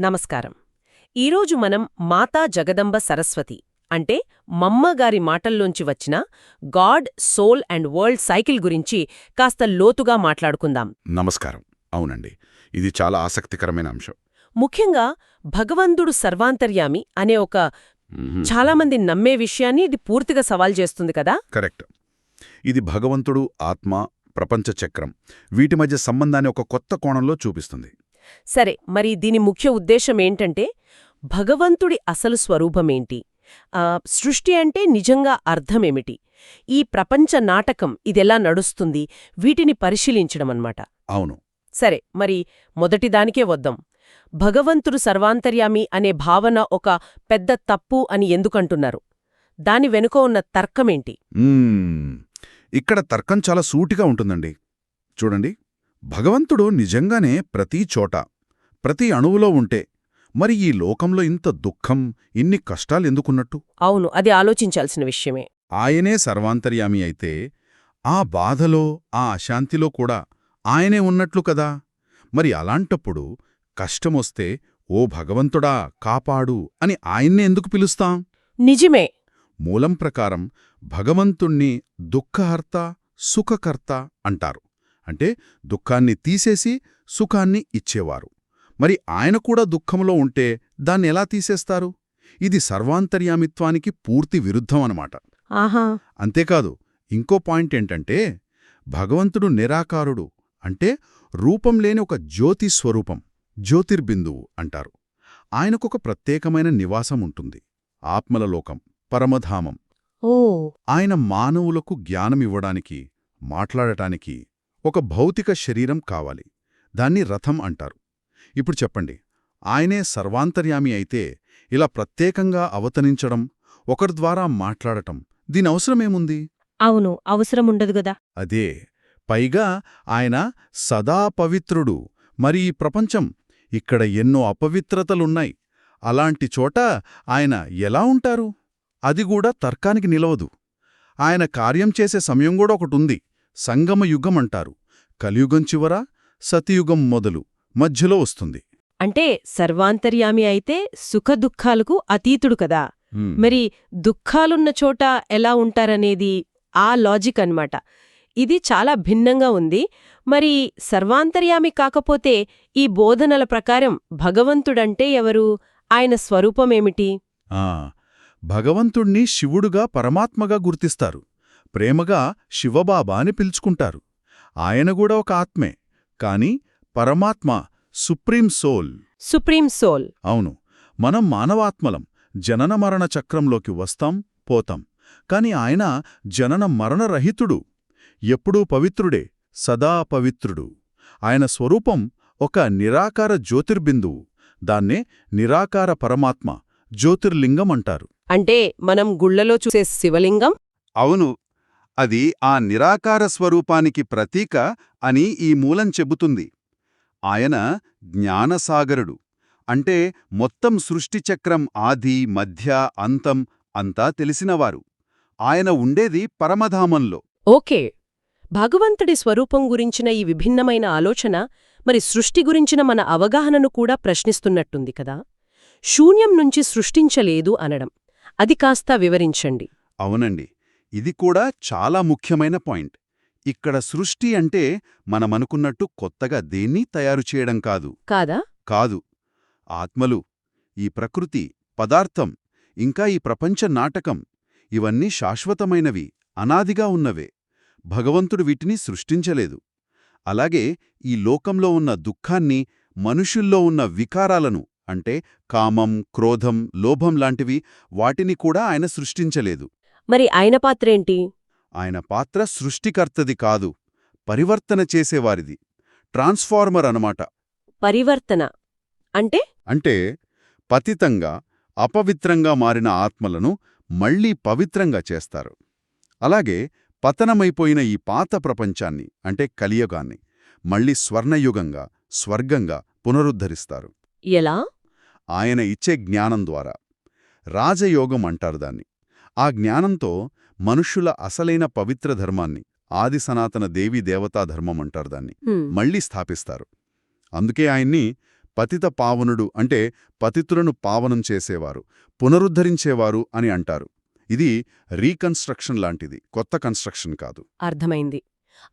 నమస్కారం. ఈరోజు మనం మాతా జగదంబ సరస్వతి అంటే మమ్మగారి మాటల్లోంచి వచ్చిన god soul and world cycle గురించి కాస్త లోతుగా మాట్లాడుకుందాం. నమస్కారం. అవునండి. ఇది చాలా ఆసక్తికరమైన అంశం. ముఖ్యంగా భగవంతుడు సర్వాంతర్యామి అనే ఒక. చాలామంది నమ్మే విషయాన్ని ఇది పూర్తిగా సవాల్ చేస్తుంది కదా? కరెక్ట్. ఇది భగవంతుడు ఆత్మ ప్రపంచ చక్రం వీటి మధ్య సంబంధాన్ని ఒక కొత్త కోణంలో చూపిస్తుంది. సరే మరి దీని ముఖ్య ఉద్దేశం ఏంటంటే భగవంతుడి అసలు స్వరూపమేంటి? ఆ, సృష్టి అంటే నిజంగా అర్థమేమిటి? ఈ ప్రపంచ నాటకం ఇదెలా నడుస్తుంది? వీటిని పరిశీలించడమన్నమాట. అవును. సరే మరి మొదటిదానికే వద్దాం. భగవంతుడు సర్వాంతర్యామి అనే భావన ఒక పెద్ద తప్పు అని ఎందుకంటున్నారు? దాని వెనుక ఉన్న తర్కమేంటి. ఇక్కడ తర్కం చాలా సూటిగా ఉంటుందండి. చూడండి. భగవంతుడు నిజంగానే ప్రతి చోట ప్రతి అణువులో ఉంటే మరి ఈ లోకంలో ఇంత దుఃఖం ఇన్ని కష్టాలెందుకున్నట్టు అవును అది ఆలోచించాల్సిన విషయమే. ఆయనే సర్వాంతర్యామి అయితే ఆ బాధలో ఆ అశాంతిలో కూడా ఆయనే ఉన్నట్లు కదా? మరి అలాంటప్పుడు కష్టమొస్తే ఓ భగవంతుడా కాపాడు అని ఆయన్నే ఎందుకు పిలుస్తాం? నిజమే. మూలం ప్రకారం భగవంతుణ్ణి దుఃఖహర్త సుఖకర్త అంటారు. అంటే దుఃఖాన్ని తీసేసి సుఖాన్ని ఇచ్చేవారు. మరి ఆయన కూడా దుఃఖంలో ఉంటే దాన్ని ఎలా తీసేస్తారు? ఇది సర్వాంతర్యామిత్వానికి పూర్తి విరుద్ధం అన్నమాట. ఆహా! అంతేకాదు ఇంకో పాయింట్ ఏంటంటే భగవంతుడు నిరాకారుడు అంటే రూపం లేని ఒక జ్యోతి స్వరూపం జ్యోతిర్బిందువు అంటారు. ఆయనకొక ప్రత్యేకమైన నివాసం ఉంటుంది ఆత్మల లోకం పరమధామం. ఓ! ఆయన మానవులకు జ్ఞానమివ్వడానికి మాట్లాడటానికి ఒక భౌతిక శరీరం కావాలి. దాన్ని రథం అంటారు. ఇప్పుడు చెప్పండి ఆయనే సర్వాంతర్యామి అయితే ఇలా ప్రత్యేకంగా అవతరించడం ఒకరి ద్వారా మాట్లాడటం దీని అవసరమేముంది? అవును అవసరముండదు గదా. అదే పైగా ఆయన సదా పవిత్రుడు. మరి ఈ ప్రపంచం ఇక్కడ ఎన్నో అపవిత్రతలున్నాయి. అలాంటి చోట ఆయన ఎలా ఉంటారు? అది కూడా తర్కానికి నిలవదు. ఆయన కార్యం చేసే సమయం కూడా ఒకటుంది. సంగమ యుగం అంటారు. కలియుగం చివర సతియుగం మొదలు మధ్యలో వస్తుంది. అంటే సర్వాంతర్యామి అయితే సుఖదుఖాలకు అతీతుడు కదా. మరి దుఃఖాలున్న చోట ఎలా ఉంటారనేది ఆ లాజిక్ అన్నమాట. ఇది చాలా భిన్నంగా ఉంది. మరి సర్వాంతర్యామి కాకపోతే ఈ బోధనల ప్రకారం భగవంతుడంటే ఎవరు? ఆయన స్వరూపమేమిటి? ఆ భగవంతుణ్ణి శివుడుగా పరమాత్మగా గుర్తిస్తారు. ప్రేమగా శివబాబా అని పిలుచుకుంటారు. ఆయన కూడా ఒక ఆత్మే కాని పరమాత్మ సుప్రీం సోల్. Supreme soul. అవును మనం మానవాత్మలం జనన మరణ చక్రంలోకి వస్తాం పోతాం. కాని ఆయన జనన మరణరహితుడు ఎప్పుడూ పవిత్రుడే సదా పవిత్రుడు. ఆయన స్వరూపం ఒక నిరాకార జ్యోతిర్బిందువు దాన్నే నిరాకార పరమాత్మ జ్యోతిర్లింగం అంటారు. అంటే మనం గుళ్ళలో చూసే శివలింగం? అవును అది ఆ నిరాకార స్వరూపానికి ప్రతీక అని ఈ మూలం చెబుతుంది. ఆయన జ్ఞానసాగరుడు. అంటే మొత్తం సృష్టిచక్రం ఆది మధ్య అంతం అంతా తెలిసినవారు. ఆయన ఉండేది పరమధామంలో. ఓకే. భగవంతుడి స్వరూపం గురించిన ఈ విభిన్నమైన ఆలోచన మరి సృష్టి గురించిన మన అవగాహనను కూడా ప్రశ్నిస్తున్నట్టుంది కదా? శూన్యం నుంచి సృష్టించలేదు అనడం. అది కాస్త వివరించండి. అవునండి. ఇది కూడా చాలా ముఖ్యమైన పాయింట్. ఇక్కడ సృష్టి అంటే మనమనుకున్నట్టు కొత్తగా దేన్నీ తయారు చేయడం కాదు. కాదా? కాదు. ఆత్మలు ఈ ప్రకృతి పదార్థం ఇంకా ఈ ప్రపంచ నాటకం ఇవన్నీ శాశ్వతమైనవి అనాదిగా ఉన్నవే. భగవంతుడు వీటిని సృష్టించలేదు. అలాగే ఈ లోకంలో ఉన్న దుఃఖాన్ని మనుషుల్లో ఉన్న వికారాలను అంటే కామం క్రోధం లోభం లాంటివి వాటిని కూడా ఆయన సృష్టించలేదు. మరి ఆయన పాత్రేంటి? ఆయన పాత్ర సృష్టికర్తది కాదు పరివర్తన చేసేవారిది. ట్రాన్స్ఫార్మర్ అనమాట పరివర్తన. అంటే? అంటే పతితంగా అపవిత్రంగా మారిన ఆత్మలను మళ్ళీ పవిత్రంగా చేస్తారు. అలాగే పతనమైపోయిన ఈ పాత ప్రపంచాన్ని అంటే కలియుగాన్ని మళ్ళీ స్వర్ణయుగంగా స్వర్గంగా పునరుద్ధరిస్తారు. ఎలా? ఆయన ఇచ్చే జ్ఞానం ద్వారా. రాజయోగం అంటారు దాన్ని. ఆ జ్ఞానంతో మనుష్యుల అసలైన పవిత్ర ధర్మాన్ని ఆది సనాతన దేవీ దేవతా ధర్మం అంటారు దాన్ని. మళ్ళీ స్థాపిస్తారు. అందుకే ఆయన్ని పతిత పావనుడు అంటే పతితులను పావనం చేసేవారు పునరుద్ధరించేవారు అని అంటారు. ఇది రీకన్స్ట్రక్షన్ లాంటిది కొత్త కన్స్ట్రక్షన్ కాదు. అర్థమైంది.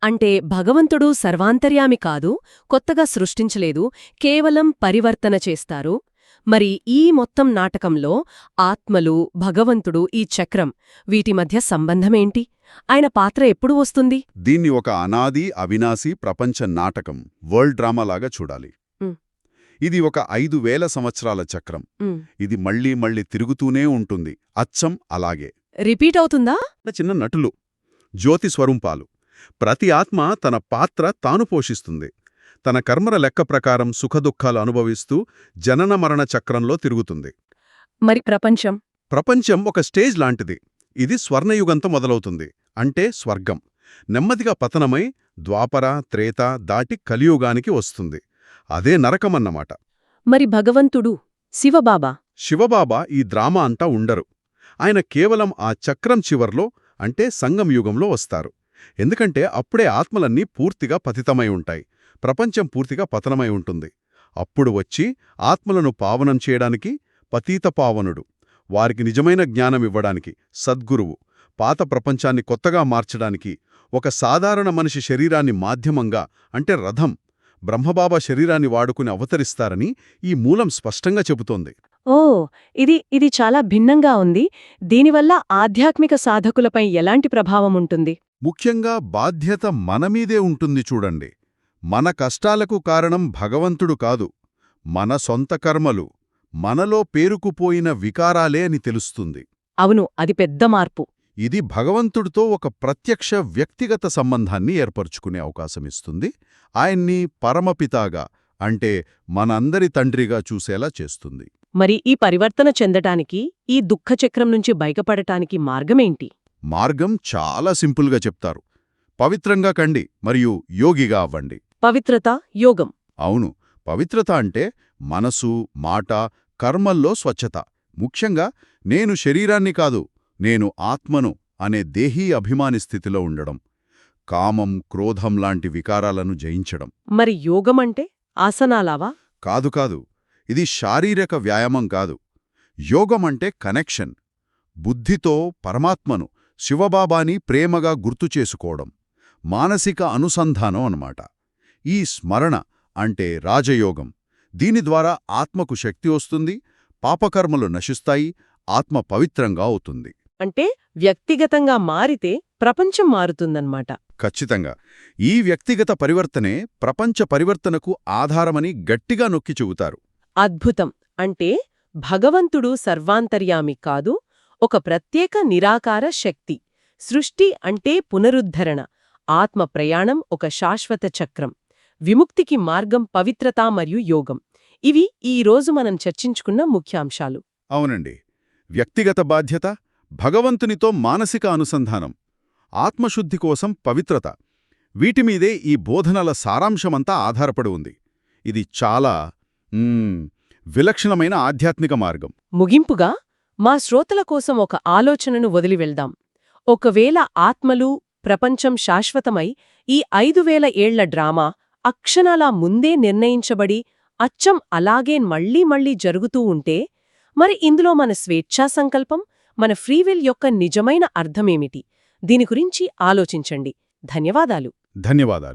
అంటే భగవంతుడు సర్వాంతర్యామి కాదు కొత్తగా సృష్టించలేదు కేవలం పరివర్తన చేస్తారు మరి ఈ మొత్తం నాటకంలో ఆత్మలు భగవంతుడు ఈ చక్రం వీటి మధ్య సంబంధమేంటి? ఆయన పాత్ర ఎప్పుడు వస్తుంది? దీన్ని ఒక అనాది అవినాశి ప్రపంచ నాటకం వరల్డ్ డ్రామాలాగా చూడాలి. ఇది ఒక ఐదు వేల సంవత్సరాల చక్రం. ఇది మళ్ళీ మళ్ళీ తిరుగుతూనే ఉంటుంది. అచ్చం అలాగే. రిపీట్ అవుతుందా? చిన్న నటులు జ్యోతి స్వరూపాలు. ప్రతి ఆత్మ తన పాత్ర తాను పోషిస్తుంది. తన కర్మల లెక్క ప్రకారం సుఖదుఖాలు అనుభవిస్తూ జనన మరణ చక్రంలో తిరుగుతుంది. మరి ప్రపంచం? ప్రపంచం ఒక స్టేజ్ లాంటిది. ఇది స్వర్ణయుగంతో మొదలవుతుంది. అంటే స్వర్గం. నెమ్మదిగా పతనమై ద్వాపర త్రేత దాటి కలియుగానికి వస్తుంది. అదే నరకమన్నమాట. మరి భగవంతుడు శివబాబా? శివబాబా ఈ డ్రామా అంతా ఉండరు. ఆయన కేవలం ఆ చక్రం చివర్లో అంటే సంగం యుగంలో వస్తారు. ఎందుకంటే అప్పుడే ఆత్మలన్నీ పూర్తిగా పతితమై ఉంటాయి. ప్రపంచం పూర్తిగా పతనమై ఉంటుంది. అప్పుడు వచ్చి ఆత్మలను పావనం చేయడానికి పతీత పావనుడు వారికి నిజమైన జ్ఞానం ఇవ్వడానికి సద్గురువు పాత ప్రపంచాన్ని కొత్తగా మార్చడానికి ఒక సాధారణ మనిషి శరీరాన్ని మాధ్యమంగా అంటే రథం బ్రహ్మబాబా శరీరాన్ని వాడుకుని అవతరిస్తారని ఈ మూలం స్పష్టంగా చెబుతోంది. ఓ ఇది ఇది చాలా భిన్నంగా ఉంది. దీనివల్ల ఆధ్యాత్మిక సాధకులపై ఎలాంటి ప్రభావం ఉంటుంది? ముఖ్యంగా బాధ్యత మనమీదే ఉంటుంది చూడండి. మన కష్టాలకు కారణం భగవంతుడు కాదు మన సొంత కర్మలు మనలో పేరుకుపోయిన వికారాలే అని తెలుస్తుంది. అవును అది పెద్ద మార్పు. ఇది భగవంతుడితో ఒక ప్రత్యక్ష వ్యక్తిగత సంబంధాన్ని ఏర్పరుచుకునే అవకాశమిస్తుంది ఆయన్ని పరమపితాగా అంటే మనందరి తండ్రిగా చూసేలా చేస్తుంది. మరి ఈ పరివర్తన చెందటానికి ఈ దుఃఖచక్రం నుంచి బయటపడటానికి మార్గమేంటి? మార్గం చాలా సింపుల్గా చెప్తారు. పవిత్రంగా కండి మరియు యోగిగా అవ్వండి. పవిత్రత యోగం. అవును. పవిత్రత అంటే మనసు మాట కర్మల్లో స్వచ్ఛత. ముఖ్యంగా నేను శరీరాన్ని కాదు నేను ఆత్మను అనే దేహీ అభిమాని స్థితిలో ఉండడం కామం క్రోధం లాంటి వికారాలను జయించడం. మరి యోగమంటే ఆసనాలావా? కాదు కాదు. ఇది శారీరక వ్యాయామం కాదు. యోగం అంటే కనెక్షన్ బుద్ధితో పరమాత్మను శివబాబాని ప్రేమగా గుర్తు చేసుకోవడం మానసిక అనుసంధానం అన్నమాట. ఈ స్మరణ అంటే రాజయోగం. దీని ద్వారా ఆత్మకు శక్తి వస్తుంది పాపకర్మలు నశిస్తాయి ఆత్మ పవిత్రంగా అవుతుంది. అంటే వ్యక్తిగతంగా మారితే ప్రపంచం మారుతుందన్నమాట. ఖచ్చితంగా. ఈ వ్యక్తిగత పరివర్తనే ప్రపంచ పరివర్తనకు ఆధారమని గట్టిగా నొక్కి చెబుతారు. అద్భుతం. అంటే భగవంతుడు సర్వాంతర్యామి కాదు ఒక ప్రత్యేక నిరాకార శక్తి. సృష్టి అంటే పునరుద్ధరణ ఆత్మ ప్రయాణం ఒక శాశ్వత చక్రం. విముక్తికి మార్గం పవిత్రత మరియు యోగం. ఇవి ఈ రోజు మనం చర్చించుకున్న ముఖ్యాంశాలు. అవునండి. వ్యక్తిగత బాధ్యత భగవంతునితో మానసిక అనుసంధానం ఆత్మశుద్ధి కోసం పవిత్రత. వీటిమీదే ఈ బోధనల సారాంశమంతా ఆధారపడి ఉంది. ఇది చాలా విలక్షణమైన ఆధ్యాత్మిక మార్గం. ముగింపుగా మా శ్రోతల కోసం ఒక ఆలోచనను వదిలి వెళ్దాం. ఒకవేళ ఆత్మలు ప్రపంచం శాశ్వతమై ఈ ఐదు వేల ఏళ్ళ డ్రామా అక్షణాలా ముందే నిర్ణయించబడి అచ్చం అలాగే మళ్ళీ మళ్ళీ జరుగుతూ ఉంటే మరి ఇందులో మన స్వేచ్ఛా సంకల్పం మన ఫ్రీవిల్ యొక్క నిజమైన అర్థమేమిటి? దీని గురించి ఆలోచించండి. ధన్యవాదాలు. ధన్యవాదాలు.